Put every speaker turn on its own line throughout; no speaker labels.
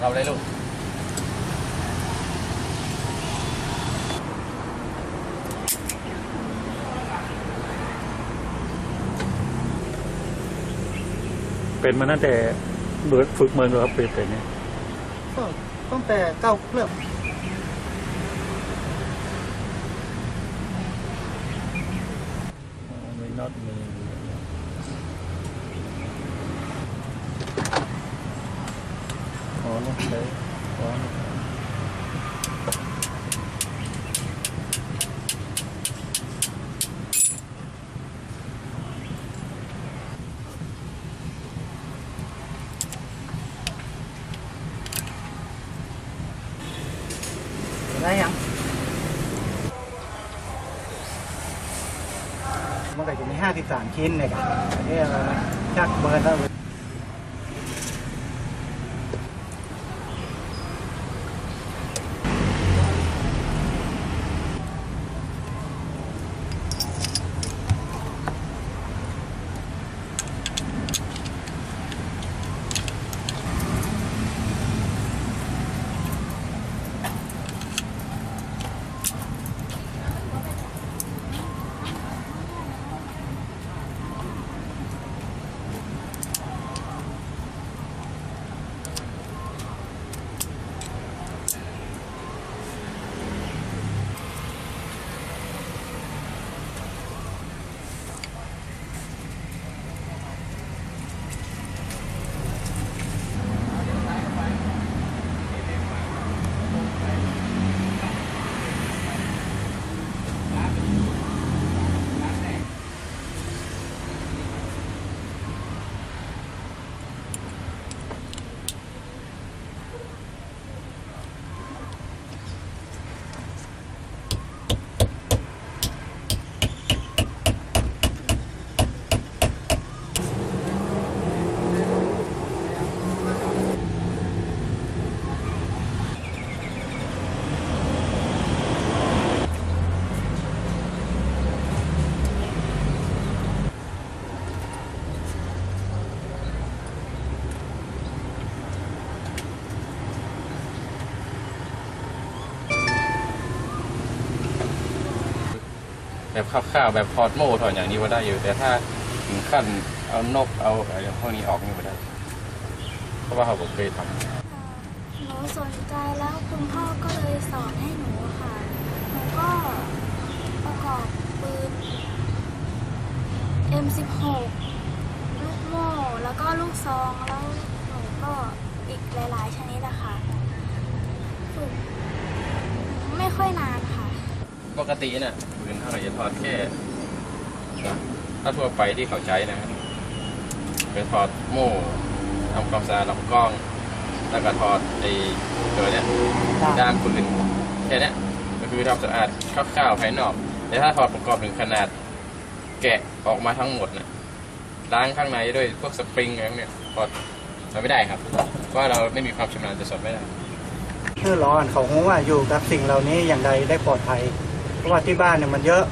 เราเลยลูก
เป็นมาตั้งแต่เบิดฝึกเมืองเลยครับเป็นเป็นเนี่ย
ก็ตั้งแต่เก้าเครื่อง
อ๋อมีน็อตมี อ๋อต้องใช้อ๋อ
ได้ยังมันก็จะมีห้าสิบสามชิ้นเนี่ยครับอันนี้เราชักเบิร์นแล้ว
แบบคร่าวๆแบบพอร์ตโม่ถอนอย่างนี้ว่าได้อยู่ แต่ถ้าถึงขั้นเอานกเอาอะไรพวกนี้ออกนี่ไม่ได้ เพราะว่าเขาบอกเคยทำ
หนูสนใจแล้วคุณพ่อก็เลยสอนให้หนูค่ะหนูก็ประกอบปืน M16 ลูกโม่แล้วก็ลูกซองแล้วหนูก็อีกหลาย ๆ ชนิดอะค่ะฝึกไม่ค่อยนานค่ะ
ปกติเนี่ยปืนเท่าไหร่จะถอดแค่ ถ้าทั่วไปที่เขาใช้นะครับเป็นถอดโม่ทำความสะอาดลำกล้อง แล้วก็ถอดไอ้ตัวเนี้ยด้ามปืนแค่เนี้ยก็คือทำสะอาดคร่าวๆภายนอก แต่ถ้าถอดประกอบถึงขนาด แกะออกมาทั้งหมดนะล้างข้างในด้วยพวกสปริงอะไรพวกเนี้ยถอดทำไม่ได้ครับเพราะว่าเราไม่มีความชำนาญจะสอนไม่ได้
เพื่อร้อนเขาคงว่าอยู่กับสิ่งเหล่านี้อย่างใดได้ปลอดภัย เพราะว่าที่บ้านเนี่ยมันเยอะ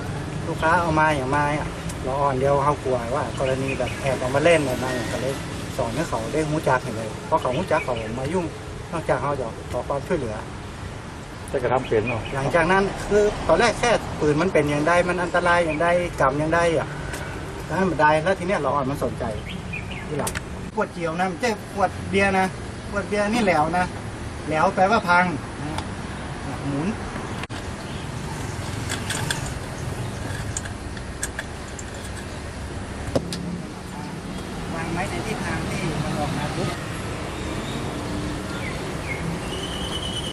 ลูกค้าเอามาอย่างมาอะเราอ่อนเดียวเขากลัวว่า กรณีแบบแอบเอามาเล่นอะไรมาอย่างก็เลยสอนให้เขาได้หูจักเห็นเลยเพราะเขาหูจักเขามายุ่งนอกจากเขาจะขอความช่วยเหลือ
จะกระทำเป็นเนาะ
หลังจากนั้นคือตอนแรกแค่ปืนมันเป็นอย่างใดมันอันตรายอย่างใดกรรมอย่างใดอะแล้วมันได้แล้วทีเนี้ยเราอ่อนมันสนใจที่หลังขวดเจียวนะไม่ใช่ขวดเบียร์นะขวดเบียร์นี่แหลวนะแหลวแปลว่าพังนะอะหมุน ไหมในทิศทางที่มันออกมาปุ๊บ